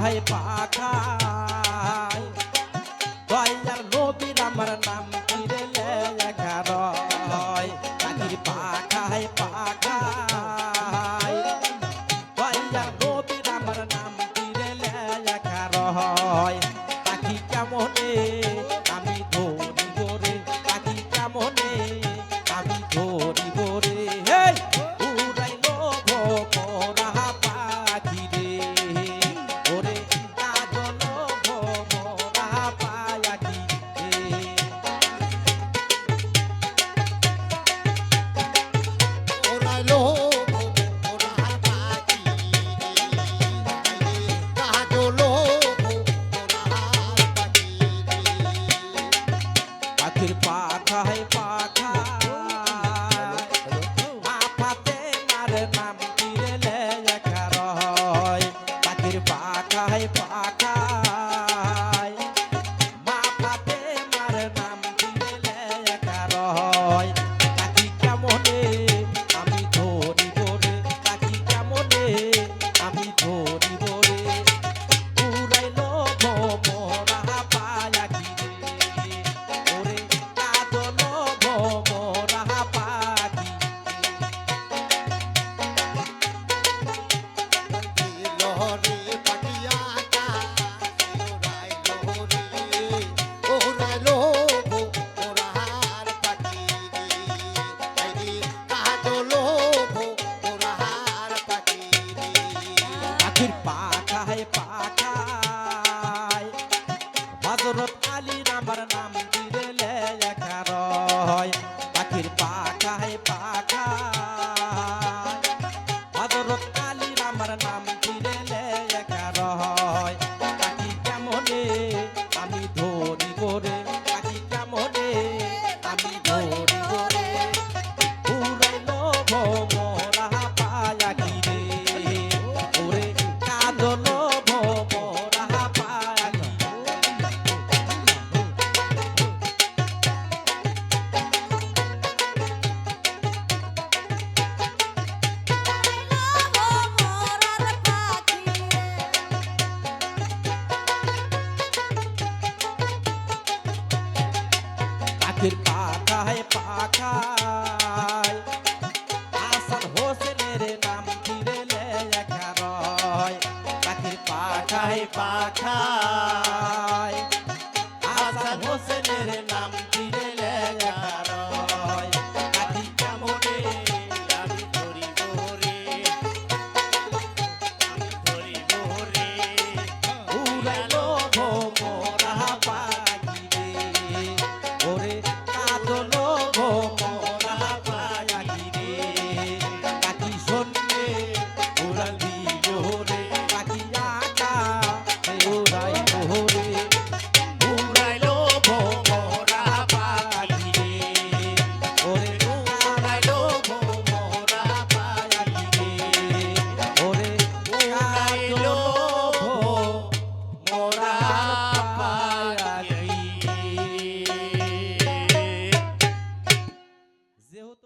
পাখায় পাখায় দয়ার নবীর আমার নাম কিরে লেখা রয় পাখির পাখায় পাখায় দয়ার নবীর আমার নাম কিরে লেখা রয় পাখি কেমনে পাখির পাখায় পাখা আপাতে মার নাম কিরে লেখা পাখায় হজরত আলী নামার নাম দিলে লেখা রয় পাখির পাখায় পাখায় পাখির পাখায় পাখায় হাসান হোসেনের নাম ফিরে লেখা রয় পাখির পাখায় পাখায়